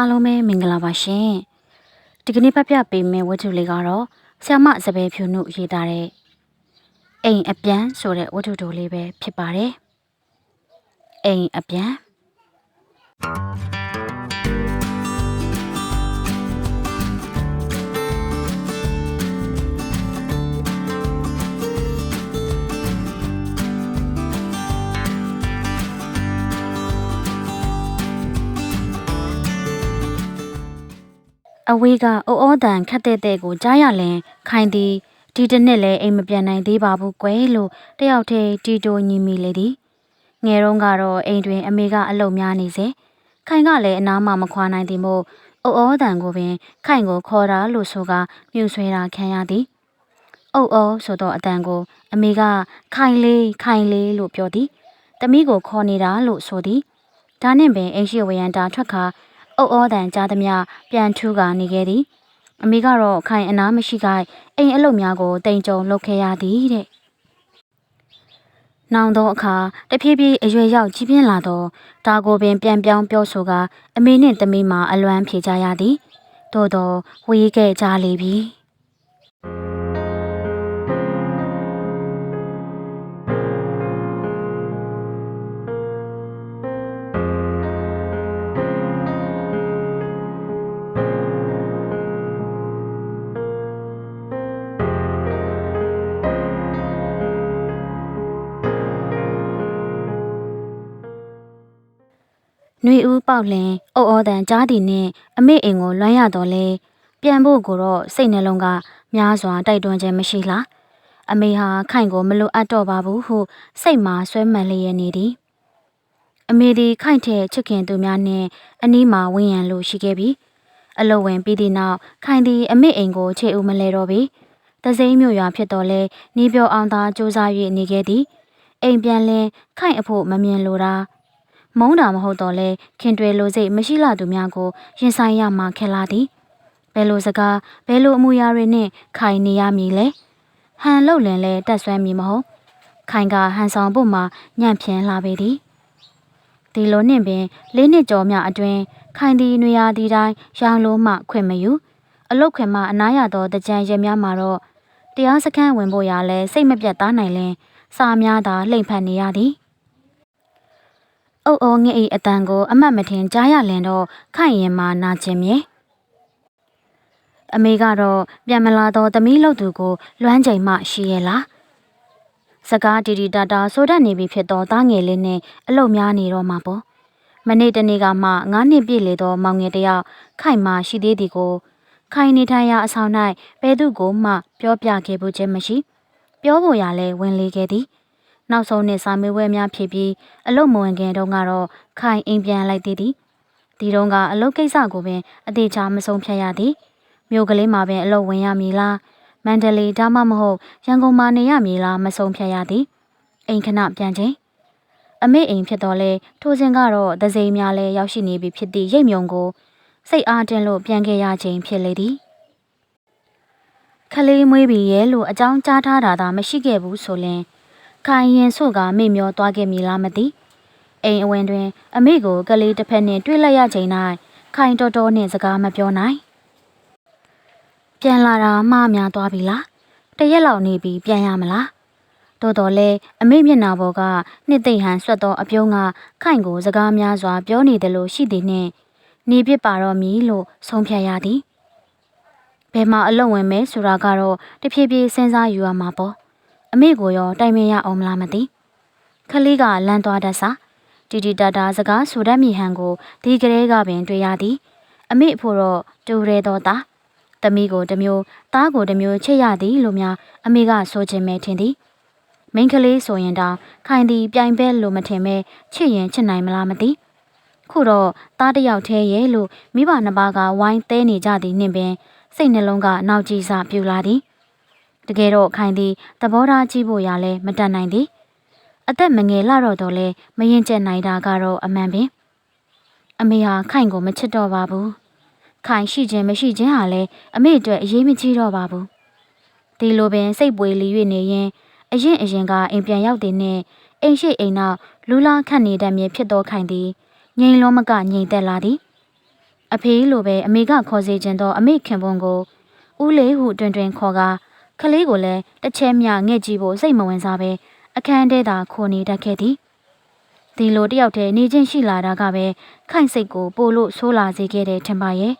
အားလုံးပဲမင်္ဂလာပါရှင်ဒီကနေ့ဖတ်ပြပေးမယ့်ဝတ္ထုလေးကတော့ဆ iam မစပယ်ဖြူနုရေးသားတဲ့အိမ်အပြန်ဆိုတဲ့ဝတ္ထုတိုလေးပဲဖြစ်ပါတယ်အိမ်အပြန် အဝေးကအိုးအောတန်ခတ်တဲ့တဲ့ကိုကြားရလင်ခိုင်သည်ဒီတစ်နှစ်လည်းအိမ်မပြန်နိုင်သေးပါဘူးကွယ်လို့တယောက်တည်းတီတိုညီမိလေသည်ငယ်တုန်းကတော့အိမ်တွင် အမေကအလုပ်များနေစေခိုင်ကလည်းအနားမှမခွာနိုင်သည်မို့အိုးအောတန်ကိုပင် ခိုင်ကိုခေါ်တာလို့ဆိုကမြူဆွဲတာခံရသည်အုတ်အောဆိုတော့အတန်ကို အမေကခိုင်လေးခိုင်လေးလို့ပြောသည်တမီးကိုခေါ်နေတာလို့ဆိုသည်ဒါနှင့်ပင်အိမ်ရှိဝရန်တာထွက်ခါ အုတ်အောတန်ကြားသမျှပြန်ထူးကနေခဲ့သည်အမေကတော့ခိုင်အနားမရှိခိုင်အိမ်အလုပ်များကိုတိမ်ကြုံလုပ်ခဲ့ရသည်တဲ့။နောင်သောအခါတဖြည်းဖြည်းအရွယ်ရောက်ကြီးပြင်းလာတော့ဒါကိုပင်ပြန်ပြောင်းပြောဆိုကအမေနှင့်သမီးမှာအလွမ်းဖြေကြရသည်။သို့တော့ဝေးခဲ့ကြလေပြီ။ ຫນွေဦးပေါက်လင်အုတ်ဩတန်ကြားသည်နှင့်အမေအိမ်ကိုလွမ်းရတော့လေပြန်ဖို့ကိုတော့စိတ်နှလုံးကများစွာတိုက်တွန်းခြင်းမရှိလားအမေဟာခိုင်ကိုမလိုအပ်တော့ပါဘူးဟုစိတ်မှာဆွဲမှန်လျက်နေသည်အမေသည်ခိုင်တဲ့ချစ်ခင်သူများနှင့်အနီးမှာဝန်းရံလို့ရှိခဲ့ပြီအလုတ်ဝင်ပြီးသည့်နောက်ခိုင်သည်အမေအိမ်ကိုချေဦးမလဲတော့ပြီတစိမ့်မြို့ရွာဖြစ်တော်လဲနေပြောအောင်သာစူးစမ်း၍နေခဲ့သည်အိမ်ပြန်လင်ခိုင်အဖို့မမြင်လိုတာ မုန်းတာမဟုတ်တော့လဲခင်တွယ်လိုစိတ်မရှိလာသူများကိုရင်ဆိုင်ရမှခက်လာသည်ဘယ်လိုစကားဘယ်လိုအမူအရာတွေနဲ့ခိုင်နေရမည်လဲဟန်လှုပ်လင်လဲတက်ဆွမ်းမည်မဟုတ်ခိုင်ကဟန်ဆောင်ဖို့မှညံ့ဖျင်းလာပေသည်ဒီလိုနှင့်ပင်လေးနှစ်ကျော်မြအတွင်းခိုင်သည်နွေရာသီတိုင်းရောင်လို့မှခွင့်မယူအလုတ်ခွင်မှအနားရသောတကြံရများမှာတော့တရားစခန်းဝင်ဖို့ရလဲစိတ်မပြတ်သားနိုင်လင်စာများသာလှိမ့်ဖက်နေရသည် အုပ်အောငှက်၏အတန်ကို အမတ်မထင်ကြားရလင်တော့ခိုင်ရင်မှနာကျင်မြေအမေကတော့ပြန်မလာတော့သမီးလို့သူကို လွမ်းချိန်မှရှိရဲ့လားစကားတီတီတာတာဆိုတတ်နေပြီဖြစ်တော့သားငယ်လေးနဲ့အလုတ်များနေတော့မှာပေါ့မနေ့တနေ့ကမှငါးနှစ်ပြည့်လေတော့မောင်ငယ်တယောက်ခိုင်မှရှိသေးသည်ကို ခိုင်နေထိုင်ရာအဆောင်၌ဘဲသူကိုမှ ပြောပြခဲ့ဘူးခြင်းမရှိ ပြောဖို့ရလဲဝင်လေခဲ့သည် နောက်ဆုံးနှစ်စာမေးပွဲများဖြစ်ပြီးအလုတ်မဝင်ခင်တုန်းကတော့ခိုင်အိမ်ပြန်လိုက်သေးသည်ဒီတုန်းကအလုတ်ကိစ္စကိုပင်အသေးချာမဆုံးဖြတ်ရသည်မြို့ကလေးမှာပင်အလုတ်ဝင်ရမည်လားမန္တလေးဒါမှမဟုတ်ရန်ကုန်မှာနေရမည်လားမဆုံးဖြတ်ရသည်အိမ်ခဏပြန်ချင်းအမေအိမ်ဖြစ်တော်လဲထိုစဉ်ကတော့ဒစိမ့်များလဲရောက်ရှိနေပြီဖြစ်သည့်ရိတ်မြုံကိုစိတ်အားတင်လို့ပြန်ခဲ့ရခြင်းဖြစ်လေသည်ခလေးမွေးပြီရဲ့လို့အကြောင်းကြားထားတာသာမရှိခဲ့ဘူးဆိုရင် ခိုင်ရင်ဆို့ကမေ့မျောသွားခဲ့မည်လားမသိအိမ်အဝင်တွင် အမေကိုကလေးတစ်ဖက်နှင့်တွေ့လိုက်ရချိန်၌ခိုင်တော်တော်နှင့်စကားမပြောနိုင်ပြန်လာတာမှားများသွားပြီလားတရက်လောက်နေပြီးပြန်ရမလားတော်တော်လဲအမေမျက်နှာပေါ်ကနှစ်သိမ့်ဟန်ဆွတ်သောအပြုံးကခိုင်ကိုစကားများစွာပြောနေတယ်လို့ရှိသည်နှင့်နေပြစ်ပါတော့မည်လို့ဆုံးဖြတ်ရသည်ဘယ်မှာအလုံဝင်မဲဆိုတာကတော့တဖြည်းဖြည်းစဉ်းစားယူရမှာပေါ့ အမေကိုရောတိုင်ပင်ရအောင်မလားမသိခလေးကလမ်းသွားတတ်စာတီတီတာတာစကားဆိုတတ်မိဟန်ကိုဒီကလေးကပင်တွေ့ရသည် အမေဖို့တော့တူရဲတော်သားသမီးကိုတစ်မျိုးသားကိုတစ်မျိုးချစ်ရသည်လို့များအမေကဆိုခြင်းပဲထင်သည်မိန်းကလေးဆိုရင်တောင်ခိုင်သည်ပြိုင်ဘက်လို့မထင်ပဲချစ်ရင်ချစ်နိုင်မလားမသိခုတော့သားတစ်ယောက်တည်းရဲ့လို့မိဘနှစ်ပါးကဝိုင်းတဲနေကြသည်နှင့်ပင်စိတ်နှလုံးကနောက်ကြည့်စပြူလာသည် တကယ်တော့ခိုင်သည်သဘောထားကြည့်ဖို့ရလဲမတတ်နိုင်သည်အသက်မငယ်လာတော့တော့လဲမရင်ကျက်နိုင်တာကတော့အမှန်ပင်အမေဟာခိုင်ကိုမချစ်တော့ပါဘူးခိုင်ရှိခြင်းမရှိခြင်းဟာလဲအမေအတွက်အရေးမကြီးတော့ပါဘူးဒီလိုပင်စိတ်ပွေလီ၍နေရင်အရင်အရင်ကအိမ်ပြန်ရောက်တဲ့နဲ့အိမ်ရှိအိမ်နောက်လူလာခတ်နေတတ်မြဲဖြစ်သောခိုင်သည်ငြိမ်လုံးမကငြိမ်သက်လာသည်အဖေလိုပဲအမေကခေါ်စေခြင်းသောအမေခင်ပွန်းကိုဦးလေးဟုတွင်တွင်ခေါ်ကာ ခလေးကိုလည်းတစ်ချက်မျှငှက်ကြည့်ဖို့စိတ်မဝင်စားပဲအခန်းထဲသာခိုနေတတ်ခဲ့သည်ဒီလိုတယောက်တည်းနေချင်းရှိလာတာကပဲခိုင်စိတ်ကိုပို့လို့ဆိုးလာစေခဲ့တယ်ထင်ပါရဲ့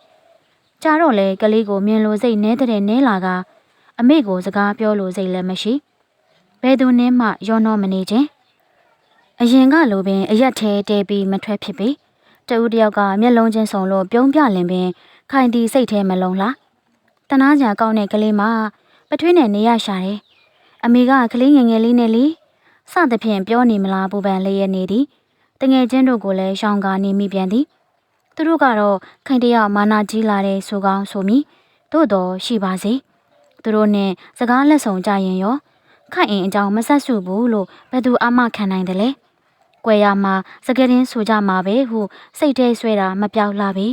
ကြာတော့လေကလေးကိုမြင်လို့စိတ်နဲတဲ့နဲလာကအမေကိုစကားပြောလို့စိတ်လည်းမရှိဘယ်သူနည်းမှရောနှောမနေခြင်းအရင်ကလိုပင်အရက်ထဲတဲပြီးမထွက်ဖြစ်ပြီတဦးတယောက်ကမျက်လုံးချင်းစုံလို့ပြုံးပြလင်ပင်ခိုင်တီစိတ်ထဲမလုံးလားတနာကြကောင်းတဲ့ကလေးမ ပထွေးနဲ့နေရရှာတယ်အမေကကလေးငယ်ငယ်လေးနဲ့လीစသဖြင့်ပြောနေမလားပူပန်လေးရဲ့နေသည်တငယ်ချင်းတို့ကိုလည်းရှောင်းကာနေမိပြန်သည်သူတို့ကတော့ခိုင်တရမာနာကြီးလာတဲ့ဆိုကောင်းဆိုမိသို့တော်ရှိပါစေသူတို့နဲ့စကားလက်ဆောင်ကြရင်ရောခိုင်အင်အကြောင်းမဆက်စုဘူးလို့ဘယ်သူအမှခံနိုင်တယ်လဲကွယ်ရမှာစကရင်ဆိုကြမှာပဲဟုစိတ်ထဲဆွဲတာမပြောက်လာပြီ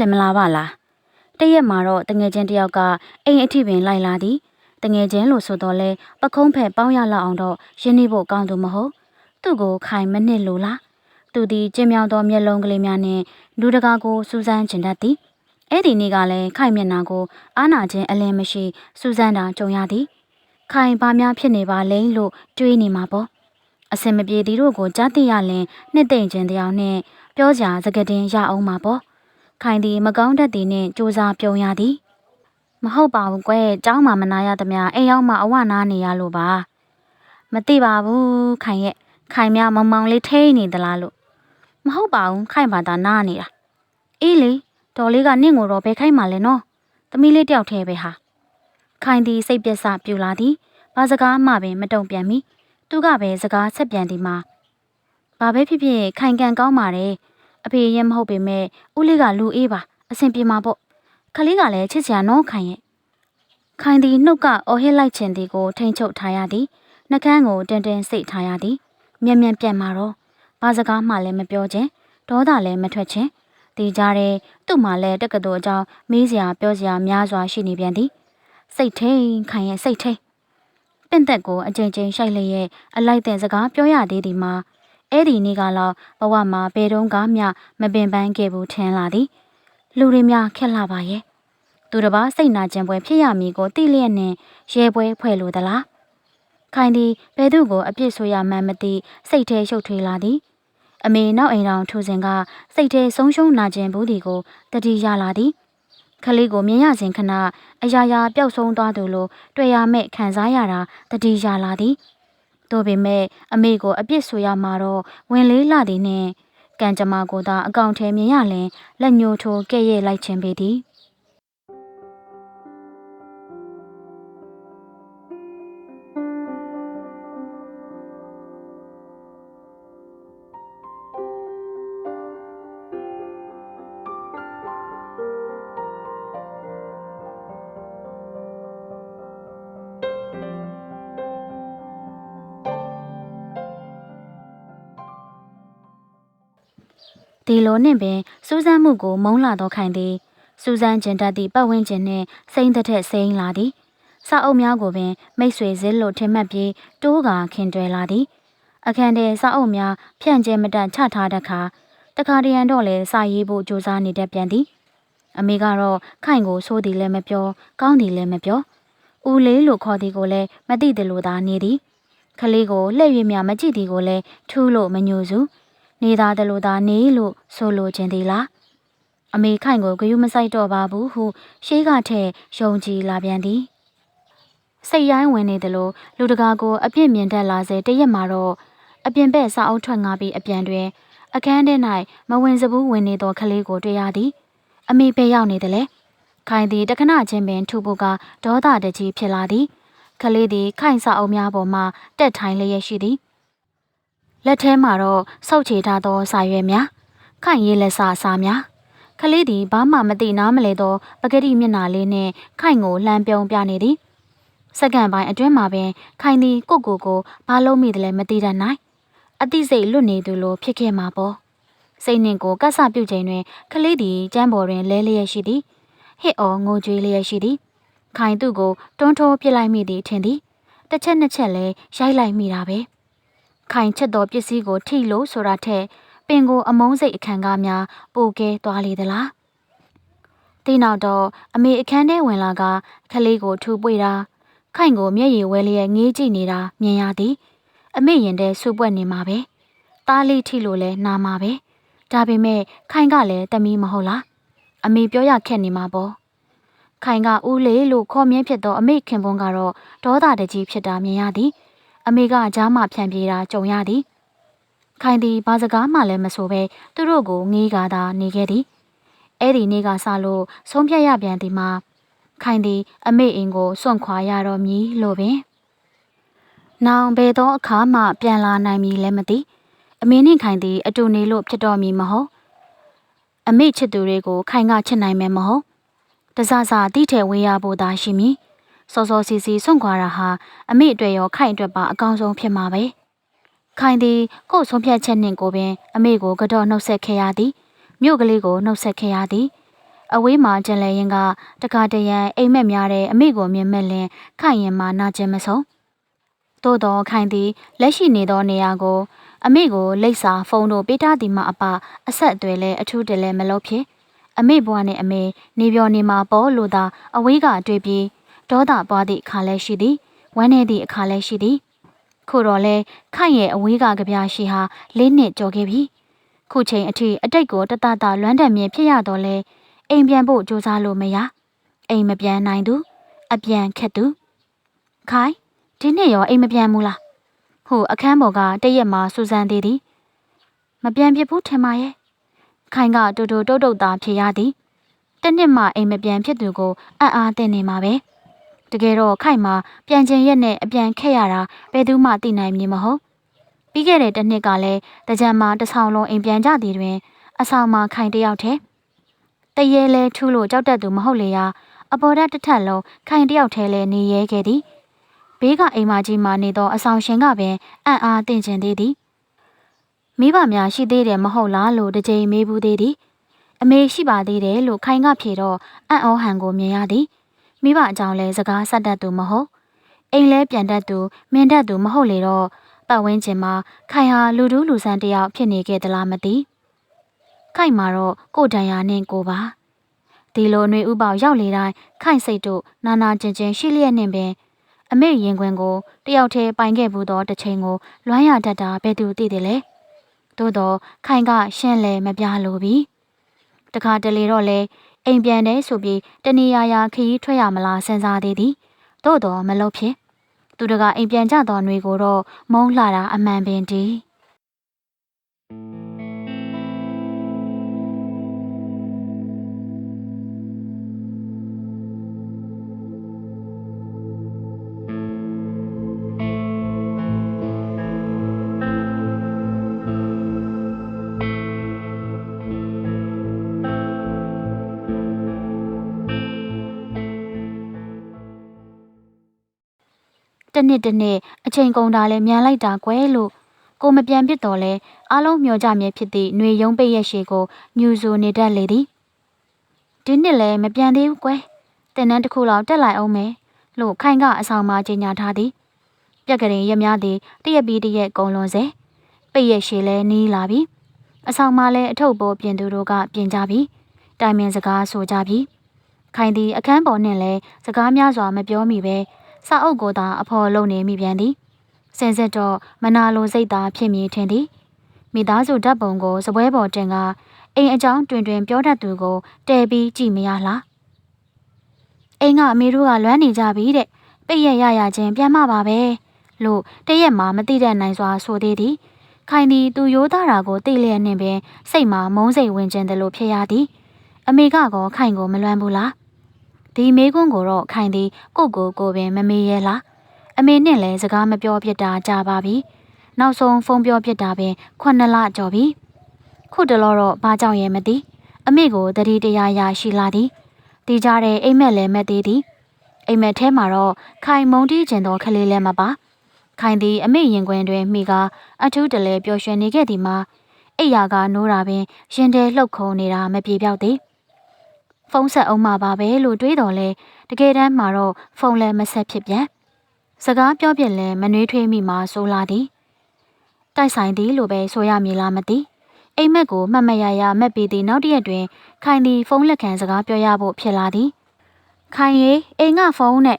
လည်းမလာပါလားတရက်မှာတော့တငယ်ချင်းတယောက်ကအိမ်အထိပင်လိုက်လာသည်တငယ်ချင်းလို့ဆိုတော့လဲပခုံးဖက်ပေါင်းရလောက်အောင်တော့ရင်းနှီးဖို့ကောင်းသူမဟုတ်သူ့ကိုခိုင်မနစ်လို့လားသူသည်ကျင်းမြောင်းသောမျက်လုံးကလေးများနဲ့လူတကာကိုစူးစမ်းကျင်တတ်သည်အဲ့ဒီနေ့ကလည်းခိုင်မျက်နှာကိုအာနာချင်းအလင်းမရှိစူးစမ်းတာကြုံရသည်ခိုင်ဘာများဖြစ်နေပါလဲလို့တွေးနေမှာပေါ့အစင်မပြေသည်တို့ကိုကြားသိရလင်နှစ်သိမ့်ခြင်းတရားနဲ့ပြောကြစကတင်ရအောင်မှာပေါ့ ခိုင်သည်မကောင်းတတ်သည်နှင့်စူးစားပြုံးရသည်မဟုတ်ပါဘူးကွယ်เจ้าမမနာရသမျှအိမ်ရောက်မှအဝနာနေရလို့ပါမသိပါဘူးခိုင်ရဲ့ခိုင်များမောင်မောင်လေးထိနေသလားလို့မဟုတ်ပါဘူးခိုင်ဘာသာနားနေတာအေးလေတော်လေးကနင့်ကိုတော့ဘယ်ခိုင်မှလဲနော်သမီးလေးတယောက်တည်းပဲဟာခိုင်သည်စိတ်ပြက်စပြူလာသည်ဘာစကားမှပင်မတုံ့ပြန်မီသူကပဲစကားဆက်ပြန်သည်မှာဘာပဲဖြစ်ဖြစ်ခိုင်ကန်ကောင်းပါတယ် အဖေရင်မဟုတ်ပေမဲ့ဦးလေးကလူအေးပါအဆင်ပြေမှာပေါ့ခလေးကလည်းချစ်စရာနော်ခိုင်ရဲ့ခိုင်သည်နှုတ်ကအော်ဟစ်လိုက်ခြင်းသည်ကိုထိန်ချုပ်ထားရသည်နှကန်းကိုတင်းတင်းစိတ်ထားရသည်မြန်မြန်ပြန်มาတော့ဘာစကားမှလည်းမပြောခြင်းဒေါသလည်းမထွက်ခြင်းဒီကြားထဲသူ့မှာလည်းတက္ကသိုလ်အကြောင်းမေးစရာပြောစရာများစွာရှိနေပြန်သည်စိတ်ထိန်ခိုင်ရဲ့စိတ်ထိန်ပင့်သက်ကိုအကြိမ်ကြိမ်ရှိုက်လျက်အလိုက်တဲ့စကားပြောရသေးသည်မှာ အဲ့ဒီနေ့ကတော့ဘဝမှာဘယ်တုန်းကမှမပင်ပန်းခဲ့ဘူးထင်လာသည်လူတွေများခက်လာပါရဲ့သူတစ်ပါးစိတ်နာကျင်ပွဲဖြစ်ရမည်ကိုသိလျက်နဲ့ရဲပွဲဖွဲ့လိုသလားခိုင်သည်ဘယ်သူကိုအပြစ်ဆိုရမှန်းမသိစိတ်ထဲရှုပ်ထွေးလာသည်အမေနောက်အိမ်တော်ထူစဉ်ကစိတ်ထဲဆုံးရှုံးနာကျင်ဘူးဒီကိုတတိရလာသည်ခလေးကိုမြင်ရစဉ်ခဏအရာရာပျောက်ဆုံးသွားသူလိုတွေ့ရမဲ့ခံစားရတာတတိရလာသည် တို့ပေမဲ့အမေကိုအပြစ်ဆိုရမှာတော့ဝင်လေးလာသည်နှင့်ကံကြမ္မာကိုသာအကောင့်ထဲမြင်ရလင်လက်ညှိုးထိုးကဲ့ရဲ့လိုက်ခြင်းပေသည် ဒီလိုနှင့်ပင်စူးစမ်းမှုကိုမုန်းလာတော့ခိုင်သည်စူးစမ်းကျင်တတ်သည့်ပတ်ဝန်းကျင်နှင့်စိမ့်သက်ထက်စိမ့်လာသည်စာအုပ်များကိုပင်မိတ်ဆွေစည်းလို့ထင်မှတ်ပြီးတိုးကာခင်တွယ်လာသည်အခန်းထဲစာအုပ်များဖြန့်ကျဲမတတ်ချထားတဲ့အခါတခါတရံတော့လည်းစာရေးဖို့ကြိုးစားနေတတ်ပြန်သည်အမေကတော့ခိုင်ကိုဆိုးသည်လည်းမပြောကောင်းသည်လည်းမပြောဦးလေးလို့ခေါ်သည်ကိုလည်းမသိတယ်လို့သာနေသည်ခလေးကိုလှည့်၍မြမကြည့်သည်ကိုလည်းထူးလို့မညိုစု နေသားတယ်လို့သာနေလို့ဆိုလိုခြင်းသည်လားအမေခိုင်ကိုဂယုမဆိုင်တော့ပါဘူးဟုရှေးကထက်ယုံကြည်လာပြန်သည်စိတ်ရိုင်းဝင်နေတယ်လို့လူတကာကိုအပြစ်မြင်တတ်လာစေတရက်မှာတော့အပြင်ဘက်စာအုပ်ထွက်ငါပြီးအပြန်တွင်အခန်းထဲ၌မဝင်စဘူးဝင်နေသောကလေးကိုတွေ့ရသည် အမေပဲရောက်နေတယ်လေခိုင်သည်တခဏချင်းပင်ထူဖို့ကဒေါသတကြီးဖြစ်လာသည်ကလေးသည်ခိုင်စာအုပ်များပေါ်မှတက်ထိုင်လျက်ရှိသည် လက်ထဲမှာတော့စောက်ချေထားသောစာရွက်များခိုင်ရေးလက်စာစာများခလေးသည်ဘာမှမသိနားမလဲသောပကတိမျက်နှာလေးနှင့်ခိုင်ကိုလှမ်းပြုံးပြနေသည်စက္ကန့်ပိုင်းအတွင်းမှာပင်ခိုင်သည်ကိုကိုကိုဘာလုံးမိတယ်လဲမသိတတ်နိုင်အသိစိတ်လွတ်နေသူလိုဖြစ်ခဲ့မှာပေါ့စိတ်နှင့်ကိုကတ်ဆပြုတ်ချိန်တွင်ခလေးသည်ကျမ်းပေါ်တွင်လဲလျက်ရှိသည်ဟစ်အော်ငိုကြွေးလျက်ရှိသည်ခိုင်သူ့ကိုတွန်းထိုးပစ်လိုက်မိသည်ထင်သည်တစ်ချက်နှစ်ချက်လဲရိုက်လိုက်မိတာပဲ ခိုင်ချက်သောပစ္စည်းကိုထိလို့ဆိုတာထက်ပင်ကိုအမုန်းစိတ်အခန်းကားများပိုကဲသွားလေသလားဒီနောက်တော့အမေအခန်းထဲဝင်လာကခလေးကိုထူပွေတာခိုင်ကိုမျက်ရည်ဝဲလျက်ငေးကြည့်နေတာမြင်ရသည် အမေရင်တဲ့ဆူပွက်နေမှာပဲတားလေးထိလို့လဲနာမှာပဲဒါပေမဲ့ခိုင်ကလည်းတမီးမဟုတ်လားအမေပြောရခက်နေမှာပေါ့ခိုင်ကဦးလေးလို့ခေါ်မြဲဖြစ်သောအမေခင်ပွန်းကတော့ဒေါသတကြီးဖြစ်တာမြင်ရသည် အမေကကြားမှဖြန့်ပြေးတာကြုံရသည်ခိုင်သည်ဘာစကားမှလည်းမဆိုဘဲသူတို့ကိုငေးကားသာနေခဲ့သည်အဲ့ဒီနေ့ကစလို့ဆုံးဖြတ်ရပြန်သည်မှာခိုင်သည်အမေအင်းကိုစွန့်ခွာရတော့မည်လို့ပင်နောင်ဘယ်သောအခါမှပြန်လာနိုင်မည်လဲမသိအမေနှင့်ခိုင်သည်အတူနေလို့ဖြစ်တော်မည်မဟုတ်အမေချစ်သူတွေကိုခိုင်ကချစ်နိုင်မယ်မဟုတ်တစစတိထဲဝေးရဖို့သာရှိမည် စောစောစီစီဆွန့်ခွာတာဟာအမေအတွက်ရောခိုင်အတွက်ပါအကောင်းဆုံးဖြစ်မှာပဲခိုင်သည်ကို့ဆုံးဖြတ်ချက်နှင့်ကိုပင်အမေကိုကတော့နှုတ်ဆက်ခဲ့ရသည်မြို့ကလေးကိုနှုတ်ဆက်ခဲ့ရသည်အဝေးမှာကျန်လဲရင်ကတခါတရံအိမ်မက်များတဲ့အမေကိုမြင်မဲ့လင်ခိုင်ရင်မှနာကျင်မဆုံးသို့တော်ခိုင်သည်လက်ရှိနေသောနေရာကို အမေကိုလိပ်စာဖုန်းတို့ပေးထားသည်မှအပအဆက်အသွယ်လဲအထူးတလဲမလုပ်ဖြစ်အမေဘွားနှင့်အမေနေပြောနေမှာပေါ်လို့သာအဝေးကတွေ့ပြီး ဒေါသပွားသည့်အခါလဲရှိသည်ဝမ်းနေသည့်အခါလဲရှိသည်ခုတော့လဲခိုင်ရဲ့အဝေးကကြပြာရှိဟာလေးနှစ်ကျော်ခဲ့ပြီခုချိန်အထိအတိတ်ကိုတတတလွမ်းတံမြင်ဖြစ်ရတော့လဲအိမ်ပြန်ဖို့ကြိုးစားလို့မရအိမ်မပြန်နိုင်သူအပြန်ခက်သူခိုင်ဒီနေ့ရောအိမ်မပြန်ဘူးလားဟိုအခန်းပေါ်ကတရက်မှာစူဇန်သေးသည်မပြန်ဖြစ်ဘူးထင်ပါရဲ့ခိုင်ကတူတူတုတ်တုတ်သားဖြစ်ရသည်တနှစ်မှအိမ်မပြန်ဖြစ်သူကိုအံ့အားသင့်နေမှာပဲ တကယ်တော့ခိုင်မှာပြန်ကျင်ရက်နဲ့အပြန်ခက်ရတာဘယ်သူမှသိနိုင်မည်မဟုတ်ပြီးခဲ့တဲ့တစ်နှစ်ကလည်းတကြံမှာတဆောင်လုံးအိမ်ပြန်ကြသည်တွင် အဆောင်မှာခိုင်တယောက်တည်းတရေလဲထူးလို့ကြောက်တတ်သူမဟုတ်လေရာအပေါ်ဓာတ်တစ်ထပ်လုံးခိုင်တယောက်တည်းလဲနေရဲခဲ့သည်ဘေးကအိမ်မကြီးမှနေသောအဆောင်ရှင်ကပင်အံ့အားသင့်ကျင်သေးသည်မိဘများရှိသေးတယ်မဟုတ်လားလို့တစ်ကြိမ်မေးဘူးသေးသည်အမေရှိပါသေးတယ်လို့ခိုင်ကဖြေတော့အံ့ဩဟန်ကိုမြင်ရသည် မိဘအကြောင်းလဲစကားဆက်တတ်သူမဟုတ်အိမ်လဲပြန်တတ်သူမင်းတတ်သူမဟုတ်လေတော့ပတ်ဝန်းကျင်မှာခိုင်ဟာလူဒူးလူဆန်းတယောက်ဖြစ်နေခဲ့သလားမသိခိုင်မှာတော့ကိုတန်ရာနဲ့ကိုပါဒီလိုຫນွေဥပေါရောက်လေတိုင်းခိုင်စိတ်တို့နာနာကျင်ကျင်ရှိလျက်နှင့်ပင်အမေရင်ခွင်ကိုတယောက်တည်းပိုင်ခဲ့ဘူးသောတစ်ချိန်ကိုလွမ်းရတတ်တာဘယ်သူသိတယ်လဲသို့တော့ခိုင်ကရှင်းလဲမပြလို့ပြီတခါတလေတော့လဲ အိမ်ပြန်တယ်ဆိုပြီးတနေရာရာခရီးထွက်ရမလားစဉ်းစားသေးသည်သို့တော့မလုပ်ဖြစ်သူတကအိမ်ပြန်ကြသောຫນွေကိုတော့မုန်းလှတာအမှန်ပင်တည်း တစ်နှစ်တစ်နှစ်အချိန်ကုန်တာလဲမြန်လိုက်တာကွယ်လို့ကိုမပြန်ဖြစ်တော့လဲအားလုံးမျောကြမြဲဖြစ်သည့်ຫນွေရုံးပိတ်ရက်ရှည်ကိုညူဆူနေတတ်လေသည်ဒီနှစ်လဲမပြန်သေးဘူးကွယ်တင်နန်းတစ်ခုလောက်တက်လိုက်အောင်မယ်လို့ခိုင်ကအဆောင်မှာကြီးညာထားသည်ပြက်ကလေးရများသည်တရက်ပြီးတရက်ကုံလွန်စေပိတ်ရက်ရှည်လဲနီးလာပြီအဆောင်မှာလဲအထုပ်ပေါ်ပြင်သူတို့ကပြင်ကြပြီတိုင်ပင်စကားဆိုကြပြီခိုင်သည်အခန်းပေါ်နှင့်လဲစကားများစွာမပြောမိပဲ စာအုပ်ကိုသာအဖော်လုံနေမိပြန်သည်စင်စစ်တော့မနာလိုစိတ်သာဖြစ်မြည်ထင်သည်မိသားစုဓာတ်ပုံကိုစပွဲပေါ်တင်ကအိမ်အကြောင်းတွင်တွင်ပြောတတ်သူကိုတဲပြီးကြည့်မရလားအိမ်ကအမေတို့ကလွမ်းနေကြပြီတဲ့ပိတ်ရရရချင်းပြန်မပါပဲလို့တရက်မှမသိတဲ့နိုင်စွာဆိုသေးသည်ခိုင်သည်သူရိုးသားတာကိုသိလျက်နှင့်ပင်စိတ်မှာမုန်းစိတ်ဝင်ကျင်တယ်လို့ဖြစ်ရသည် အမေကကောခိုင်ကိုမလွမ်းဘူးလား ဒီမေးခွန်းကိုတော့ခိုင်သည်ကိုကိုကိုပင်မမေးရဲလားအမေနဲ့လည်းစကားမပြောဖြစ်တာကြာပါပြီနောက်ဆုံးဖုန်းပြောဖြစ်တာပင်9လကျော်ပြီခုတလောတော့ဘာကြောင့်ရဲမသိအမေကိုတတိတရားရရှိလာသည်တီးကြတဲ့အိမ်မက်လည်းမက်သေးသည်အိမ်မက်ထဲမှာတော့ခိုင်မုံတီးကျင်သောခလေးလည်းမပါခိုင်သည်အမေရင်ခွင်တွင်မိကအထူးတလဲပျော်ရွှင်နေခဲ့သည်မှာအိယာကနိုးတာပင်ရင်တဲလှုပ်ခုံနေတာမပြေပြောက်သည် ဖုန်းဆက်အောင်မှာပါပဲလို့တွေးတော်လဲတကယ်တမ်းမှာတော့ဖုန်းလည်းမဆက်ဖြစ်ပြန်စကားပြောပြလဲမနှွေးထွေးမိမှဆိုလာသည်တိုက်ဆိုင်သည်လို့ပဲဆိုရမည်လားမသိအိမ်မက်ကိုမှတ်မရရမက်ပြီးသည့်နောက်တစ်ရက်တွင်ခိုင်သည်ဖုန်းလက်ခံစကားပြောရဖို့ဖြစ်လာသည်ခိုင်ရေအိမ်ကဖုန်းနဲ့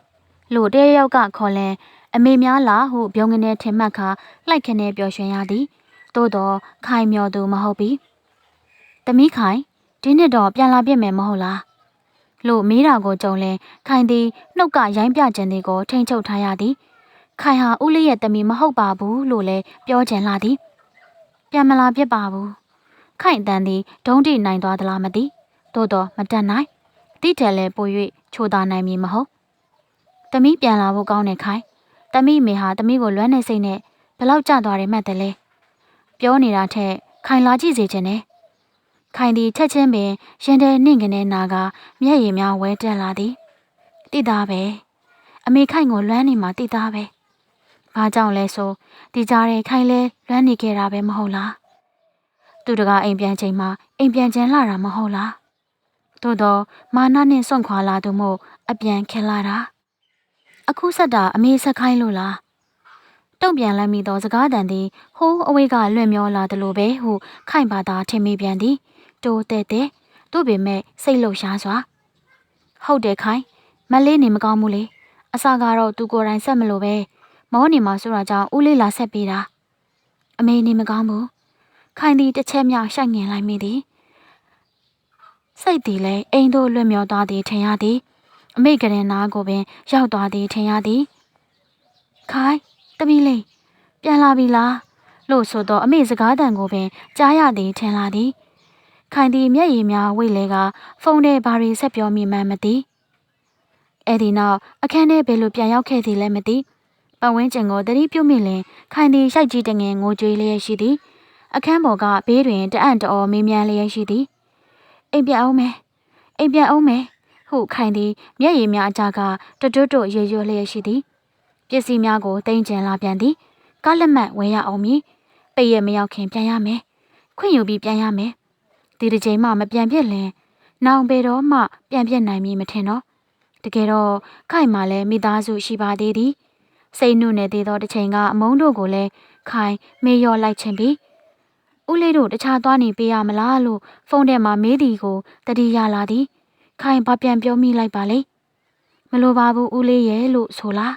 လို့တရယောက်ကခေါ်လဲအမေများလားဟုပြုံးကနေထင်မှတ်ခါလိုက်ခနဲ့ပျော်ရွှင်ရသည်သို့တော့ခိုင်မျော်သူမဟုတ်ပြီတမီးခိုင် ဒီနှစ်တော့ပြန်လာပြစ်မယ်မဟုတ်လားလို့မေးတာကိုကြုံလဲခိုင်သည်နှုတ်ကရိုင်းပြခြင်းသည်ကိုထိန်ချုပ်ထားရသည်ခိုင်ဟာဦးလေးရဲ့တမီမဟုတ်ပါဘူးလို့လည်းပြောချင်လာသည်ပြန်မလာပြစ်ပါဘူးခိုင်တန်သည်ဒုံးတိနိုင်သွားသလားမသိသို့တော့မတတ်နိုင်တိတယ်လဲပို၍ချိုးသားနိုင်မည်မဟုတ်တမီပြန်လာဖို့ကောင်းတယ်ခိုင်တမီမေဟာတမီကိုလွမ်းနေစိတ်နဲ့ဘလောက်ကြသွားတယ်မှတ်တယ်လဲပြောနေတာထက်ခိုင်လာကြည့်စေခြင်းနဲ့ ခိုင်ဒီချက်ချင်းပင်ရင်ထဲနှင့်ကနေနာကမျက်ရည်များဝဲတက်လာသည်တိသားပဲအမေခိုင်ကိုလွမ်းနေမှတိသားပဲဘာကြောင့်လဲဆိုဒီကြားတဲ့ခိုင်လဲလွမ်းနေခဲ့တာပဲမဟုတ်လားသူတကားအိမ်ပြန်ချိန်မှာအိမ်ပြန်ချင်လာတာမဟုတ်လားသို့တော့မာနနဲ့စွန့်ခွာလာသူမို့အပြန်ခင်လာတာအခုဆက်တာအမေဆက်ခိုင်းလို့လားတုံ့ပြန်လမ်းမိသောစကားတန်သည်ဟိုးအဝေးကလွင့်မျောလာသလိုပဲဟုခိုင်ပါသာထင်မိပြန်သည် တိုးတဲ့တဲ့တို့ပေမဲ့စိတ်လှုပ်ရှားစွာဟုတ်တယ်ခိုင်မလေးနေမကောင်းဘူးလေအစကတော့သူကိုယ်တိုင်ဆက်မလို့ပဲမောနေမှာဆိုတာကြောင့်ဦးလေးလာဆက်ပေးတာအမေနေမကောင်းဘူးခိုင်သည်တစ်ချက်မြောက်ရှိုက်ငင်လိုက်မိသည်စိတ်သည်လည်းအိမ်သို့လွတ်မြော်သွားသည်ထင်ရသည်အမေကရင်နာကိုပင်ရောက်သွားသည်ထင်ရသည်ခိုင်တမီးလေးပြန်လာပြီလားလို့ဆိုတော့အမေစကားတန်ကိုပင်ကြားရသည်ထင်လာသည် ခိုင်သည်မျက်ရည်များဝိတ်လဲကဖုန်းထဲဘာတွေဆက်ပြောမိမှန်းမသိအဲ့ဒီနောက်အခန်းထဲဘယ်လိုပြန်ရောက်ခဲ့သည်လဲမသိပတ်ဝန်းကျင်ကိုတတိပြုတ်မိလင်ခိုင်သည်ရှိုက်ကြီးတငယ်ငိုကြွေးလျက်ရှိသည် အခန်းပေါ်ကဘေးတွင်တအံ့တော်မေးမြန်းလျက်ရှိသည်အိမ်ပြန်အောင်မယ်အိမ်ပြန်အောင်မယ်ဟုခိုင်သည်မျက်ရည်များအကြကတွတ်တွတ်ရေရွလျက်ရှိသည်ပစ္စည်းများကိုတင်ကျင်လာပြန်သည်ကားလက်မှတ်ဝယ်ရအောင်မည်ပိတ်ရမရောက်ခင်ပြန်ရမယ်ခွင့်ယူပြီးပြန်ရမယ် ဒီတစ်ချိန်မှမပြန်ပြစ်လင်နောင်ပေတော့မှပြန်ပြစ်နိုင်မည်မထင်တော့တကယ်တော့ခိုင်မှလည်းမိသားစုရှိပါသေးသည်စိတ်နုနယ်သေးသောတစ်ချိန်ကအမုန်းတို့ကိုလည်းခိုင်မေးလျော်လိုက်ခြင်းပြီးဦးလေးတို့တခြားသွားနေပေးရမလားလို့ဖုန်းထဲမှာမေးသည်ကိုတတိရလာသည်ခိုင်ဘာပြန်ပြောမိလိုက်ပါလေမလိုပါဘူးဦးလေးရဲ့လို့ဆိုလား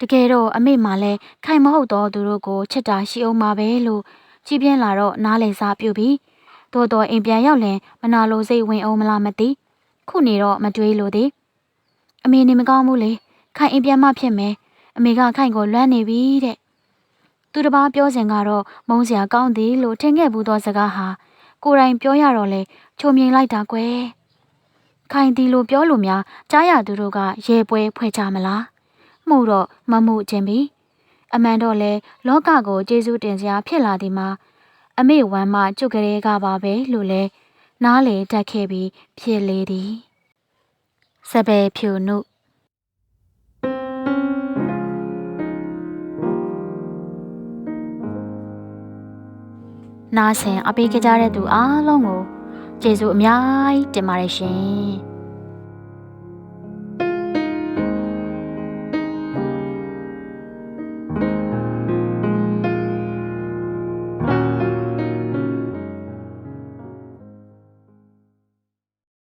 တကယ်တော့အမေမှလည်းခိုင်မဟုတ်တော့သူတို့ကိုချစ်တာရှိအောင်ပါပဲလို့ကြည်ပြင်းလာတော့နားလည်စားပြုတ်ပြီး သို့တော်အိမ်ပြန်ရောက်လင်မနာလိုစိတ်ဝင်အောင်မလားမသိခုနေတော့မတွေးလို့သည်အမေနေမကောင်းဘူးလေခိုင်အိမ်ပြန်မှဖြစ်မယ်အမေကခိုင်ကိုလွမ်းနေပြီတဲ့သူတစ်ပါးပြောစဉ်ကတော့မုန်းစရာကောင်းသည်လို့ထင်ခဲ့ဘူးသောစကားဟာကိုယ်တိုင်ပြောရတော့လေချုံမြိန်လိုက်တာကွယ်ခိုင်ဒီလိုပြောလို့များကြားရသူတို့ကရေပွဲဖွဲ့ကြမလားမှုတော့မမှုခြင်းပြီအမှန်တော့လေလောကကိုကျေးဇူးတင်စရာဖြစ်လာသည်မှာ အမေဝမ်းမကျွတ်ကလေးကပါပဲလို့လဲနားလေတတ်ခဲ့ပြီးဖြစ်လေသည်စပယ်ဖြူနုနားဆင်အပေးကြတဲ့သူအားလုံးကိုကျေးဇူးအများကြီးတင်ပါတယ်ရှင်